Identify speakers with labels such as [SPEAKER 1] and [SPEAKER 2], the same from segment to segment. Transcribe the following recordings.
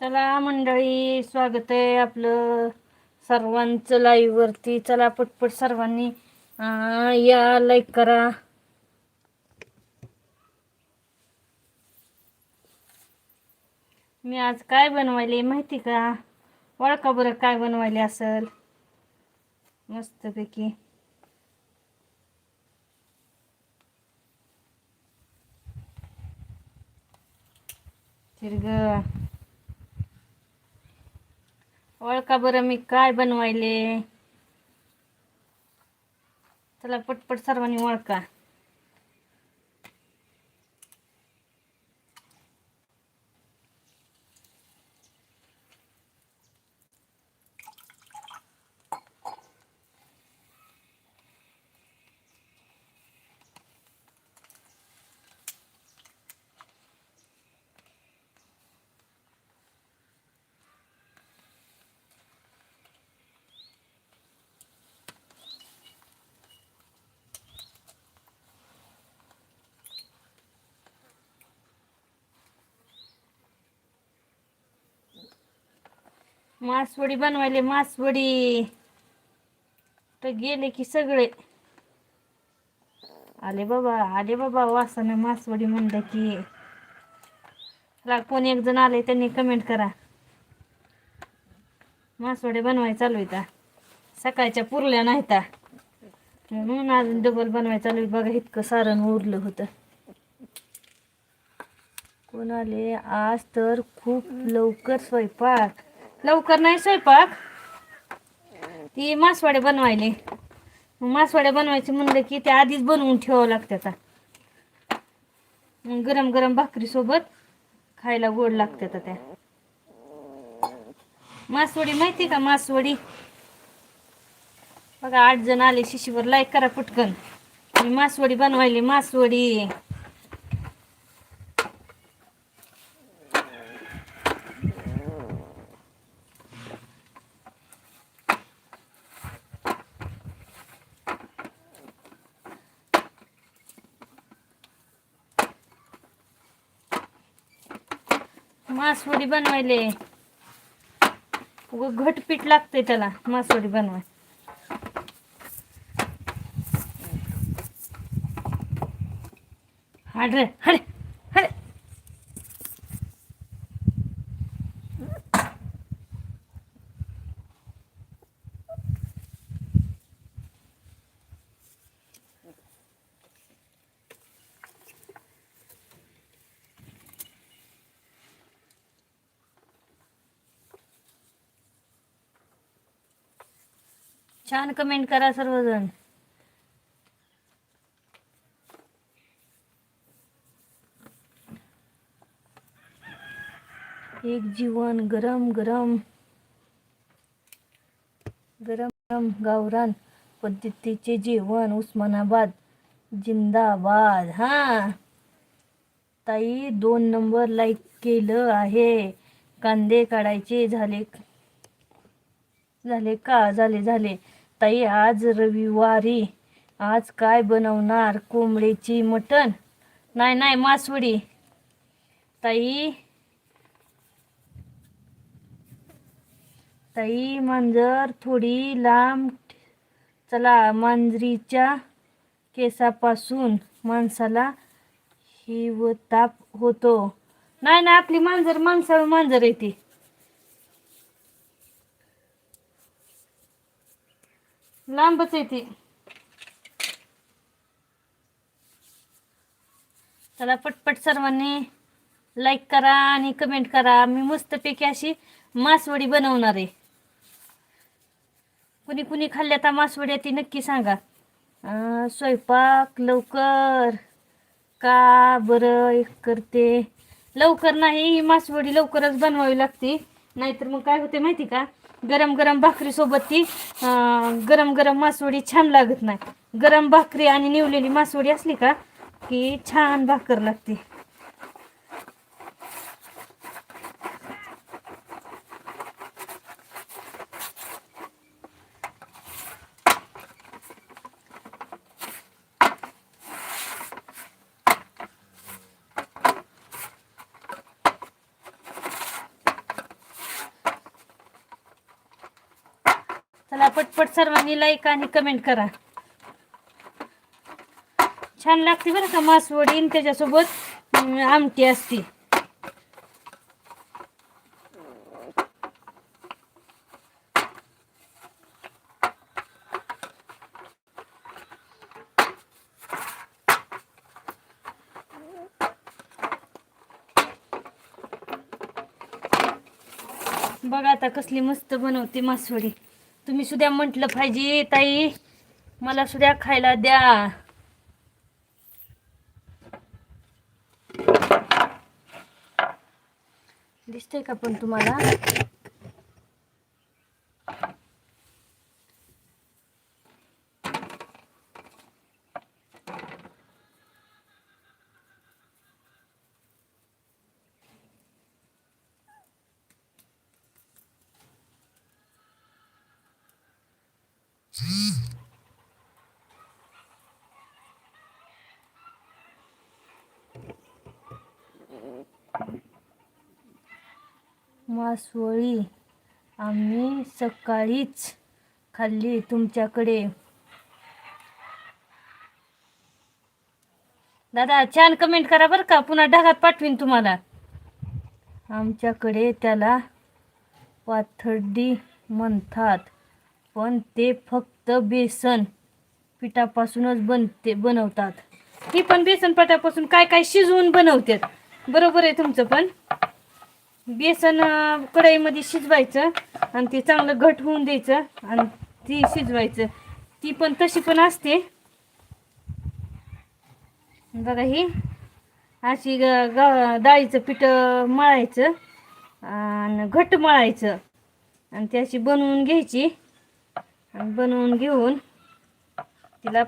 [SPEAKER 1] चला मंडळी स्वागत आहे आपलं सर्वांचं लाईव्ह वरती. चला पटपट सर्वांनी या लाईक करा. मी आज काय बनवायले माहिती का? ओळखा बरं काय बनवायले असल. मस्तपैकी. तिरग ओळखा बरं मी काय बनवायले? चला पटपट सर्वांनी ओळखा. मासवडी बनवायले मासवडी. तर गेले की सगळे. आले बाबा आले बाबा वासानं मासवडी म्हणलं की. ला कोणी एक जण आले त्यांनी कमेंट करा. मासवडी बनवाय चालू आहे का सकाळच्या पुरल्या नाहीता. म्हणून अजून डबल बनवाय चालू आहे. बघा इतकं सारण उरलं होतं. कोण आले? आज तर खूप लवकर स्वयंपाक. लवकर नाही स्वयंपाक. ती मासवाडे बनवायले. मासवाडे मासवाड्या बनवायचे म्हणलं की ते आधीच बनवून ठेवावं लागतात मग गरम गरम भाकरी सोबत खायला गोड लागतात त्या. मासवडी माहिती का? मासवडी. बघा आठ जण आले शिशीवर लाईक करा पटकन. मासवडी बनवायली मासवडी. मासवडी बनवायले. उग घटपीठ लागतंय त्याला मासवडी बनवाय. हाड रे. छान कमेंट करा सर्वजण. एक जीवन गरम गरम. गरम गरम गावरान पद्धतीचे जेवण उस्मानाबाद जिंदाबाद. हा. ताई दोन नंबर लाईक केलं आहे. कांदे काढायचे झाले झाले का? झाले झाले. ताई आज रविवारी. आज काय बनवणार? कोंबडीची मटण? नाही नाही मासवडी. ताई. ताई मांजर थोडी लांब. चला मांजरीच्या केसापासून माणसाला हिवताप होतो. नाही नाही आपली मांजर माणसाळ मांजर येते लांबच आहे ती. चला पटपट सर्वांनी लाईक करा आणि कमेंट करा. मी मस्तपैकी अशी मासवडी बनवणार आहे. कुणी कुणी खाल्ल्या तर मासवड्या ती नक्की सांगा. स्वयंपाक लवकर का बरं करते? लवकर नाही ही मासवडी लवकरच बनवावी लागते. नाहीतर मग काय होते माहिती का? गरम गरम भाकरी सोबत ती गरम गरम मासवडी छान लागत नाही. गरम भाकरी आणि निवलेली मासवडी असली का की छान भाकर लागते चला आणि लाईक आणि कमेंट करा. छान लागते बरं का मासवडी आणि त्याच्यासोबत आमटी असती. बघा आता कसली मस्त बनवते मासवडी. तुम्ही सुद्धा म्हटलं पाहिजे ताई. मला सुद्धा खायला द्या. दिसतंय का पण तुम्हाला? मासोळी आम्ही सकाळीच खाल्ली तुमच्याकडे. दादा छान कमेंट करा बरं का. पुन्हा ढगात पाठवीन तुम्हाला. आमच्याकडे त्याला पाथर्डी म्हणतात पण ते फक्त बेसन पिठापासूनच बनते बनवतात. ही पण बेसन पिठापासून काय काय शिजवून बनवतात. बरोबर आहे तुमचं पण? बेसन कढाईमध्ये कढईमध्ये शिजवायचं आणि ते चांगलं घट होऊन द्यायचं आणि ती शिजवायचं. ती पण तशी पण असते. बघा ही अशी ग- डाळीचं पीठ मळायचं आणि घट मळायचं. आणि ती अशी बनवून घ्यायची. आणि बनवून घेऊन तिला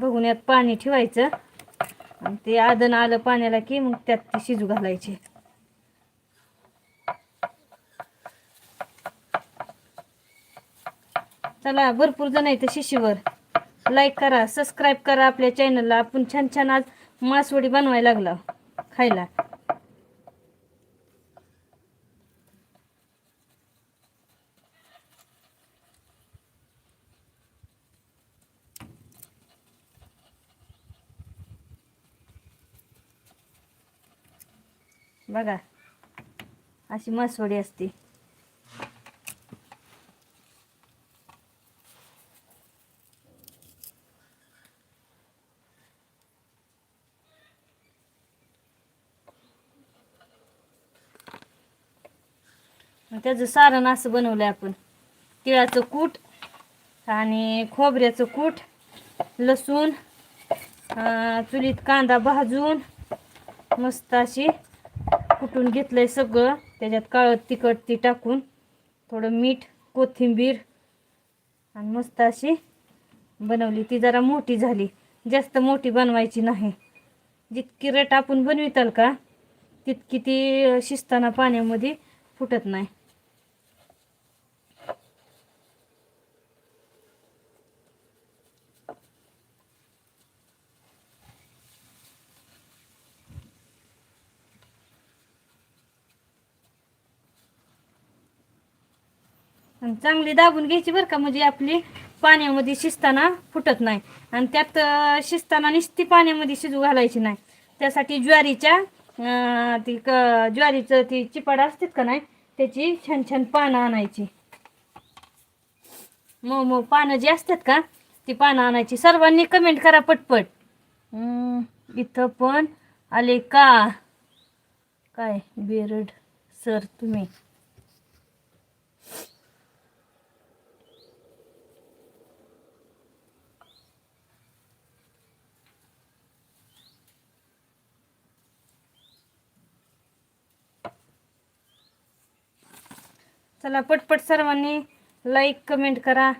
[SPEAKER 1] बघून यात पाणी ठेवायचं. आणि ते आदन आलं पाण्याला की मग त्यात ती शिजू घालायची. चला भरपूर जण आहेत शिशीवर. लाईक करा सबस्क्राईब करा आपल्या चॅनलला आपण छान छान आज मासवडी बनवायला लागला खायला. बघा अशी मासवडी असते. त्याचं सारण असं बनवलं आपण. तिळाचं कूट आणि खोबऱ्याचं कूट लसूण चुलीत कांदा भाजून मस्त अशी कुटून घेतलंय सगळं. त्याच्यात काळं तिखट ती टाकून थोडं मीठ कोथिंबीर आणि मस्त अशी बनवली. ती जरा मोठी झाली. जास्त मोठी बनवायची नाही. जितकी रट आपण बनविताल का तितकी ती शिजताना पाण्यामध्ये फुटत नाही. आणि चांगली दाबून घ्यायची बरं का म्हणजे आपली पाण्यामध्ये शिजताना फुटत नाही. आणि त्यात शिजताना निस्ती पाण्यामध्ये शिजू घालायची नाही. त्यासाठी ज्वारीच्या ती क ज्वारीचं ती चिपाड असतात का नाही त्याची छान छान पानं आणायची. मग मग पानं जी असतात का ती पानं आणायची. सर्वांनी कमेंट करा पटपट. इथं पण आले का? काय बेरड सर तुम्ही? चला पटपट सर्वांनी लाईक कमेंट करा.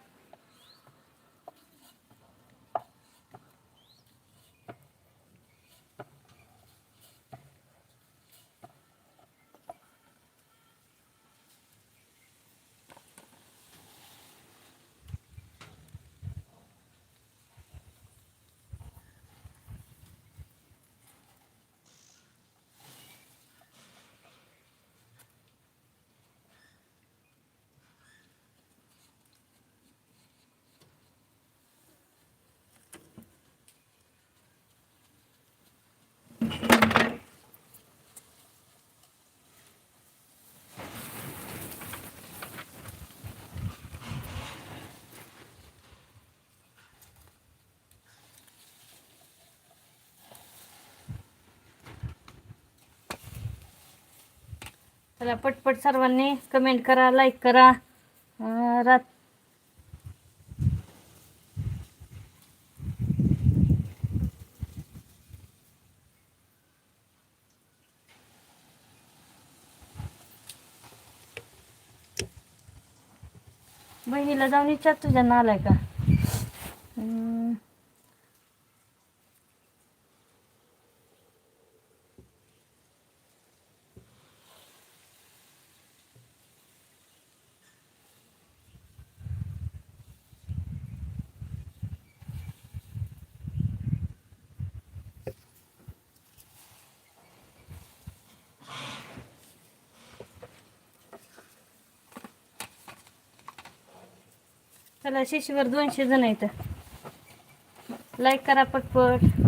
[SPEAKER 1] चला पटपट सर्वांनी कमेंट करा लाईक करा. अं, रात बहिणीला जाऊन विचार तुझ्या नालाय का चला शिशीवर दोनशे जण आहेत. लाईक करा पटपट.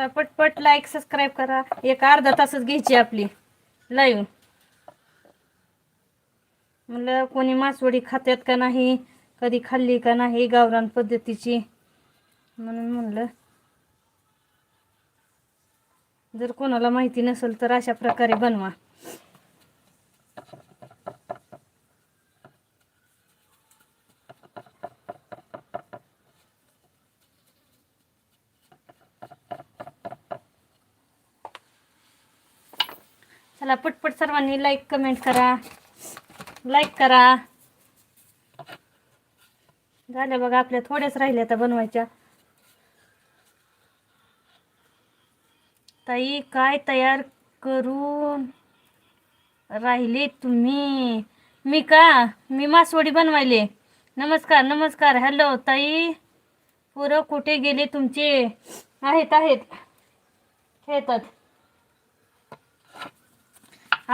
[SPEAKER 1] चला पटपट लाईक सबस्क्राईब करा. एक अर्धा तासच घ्यायची आपली. लाईव्ह म्हणलं कोणी मासवडी खात्यात का नाही? कधी खाल्ली का नाही गावरान पद्धतीची? म्हणून म्हणलं जर कोणाला माहिती नसेल तर अशा प्रकारे बनवा. चला पटपट सर्वांनी लाईक कमेंट करा. लाईक करा. झाल्या बघा आपल्या थोड्याच राहिल्या आता बनवायच्या. ताई काय तयार करून राहिले तुम्ही? मी का? मी मासवडी बनवायले. नमस्कार नमस्कार. हॅलो ताई. पुरं कुठे गेले तुमचे? आहेत आहेत. खेळतात.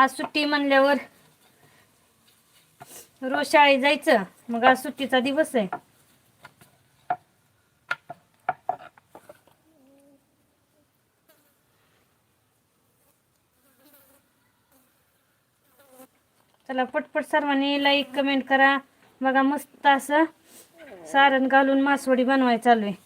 [SPEAKER 1] आज सुट्टी म्हणल्यावर रोज शाळेत जायचं. मग आज सुट्टीचा दिवस आहे. चला पटपट सर्वांनी लाईक कमेंट करा. बघा मस्त असं सारण घालून मासवडी बनवाय चालू आहे.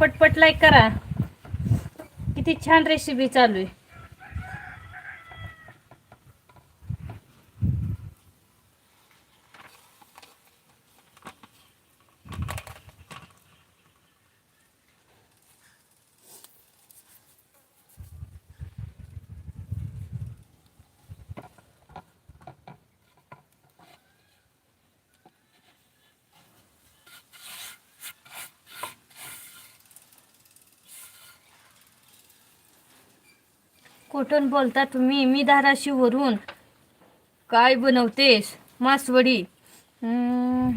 [SPEAKER 1] पटपट लाईक करा. किती छान रेसिपी चालू आहे. कुठून बोलता तुम्ही? मी धाराशिववरून काय बनवतेस? मासवडी. हम्म,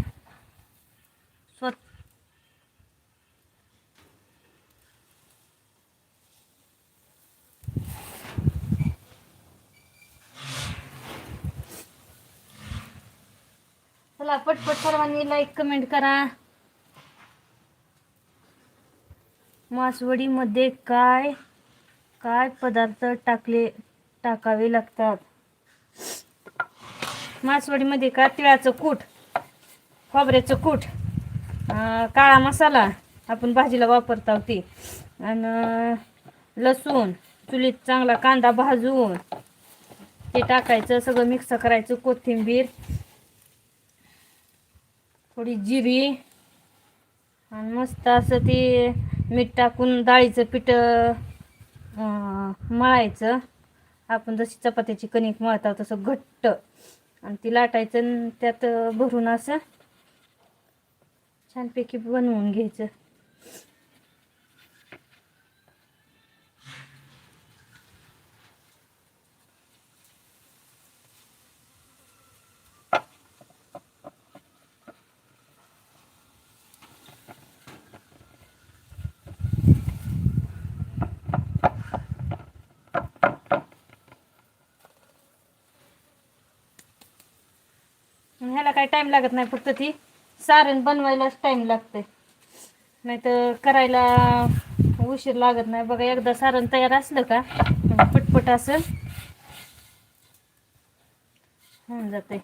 [SPEAKER 1] चला पटपट सर्वांनी लाईक कमेंट करा. मासवडीमध्ये काय काय पदार्थ टाकले टाकावे लागतात? मासवडीमध्ये का तिळाचं कूट? खोबऱ्याचं कूट? काळा मसाला आपण भाजीला वापरत आहोत ते आणि लसूण चुलीत चांगला कांदा भाजून ते टाकायचं सगळं मिक्स करायचं कोथिंबीर थोडी जिरी आणि मस्त असं ते मीठ टाकून डाळीचं पीठ मळायचं. आपण जशी चपात्याची कणिक मळतो तसं घट्ट. आणि ती लाटायचं आणि त्यात भरून असं छानपैकी बनवून घ्यायचं. काय टाइम लागत नाही फक्त ती. सारण बनवायलाच टाइम लागते नाही तर करायला उशीर लागत नाही. बघा एकदा सारण तयार असलं का म्हणजे पटपट असं होऊन जाते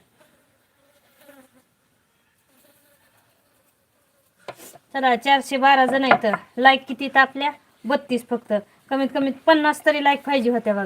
[SPEAKER 1] चला चारशे बारा जण आहेत. लाईक किती तापल्या बत्तीस फक्त. कमीत कमी पन्नास तरी लाईक पाहिजे होत्या बघा.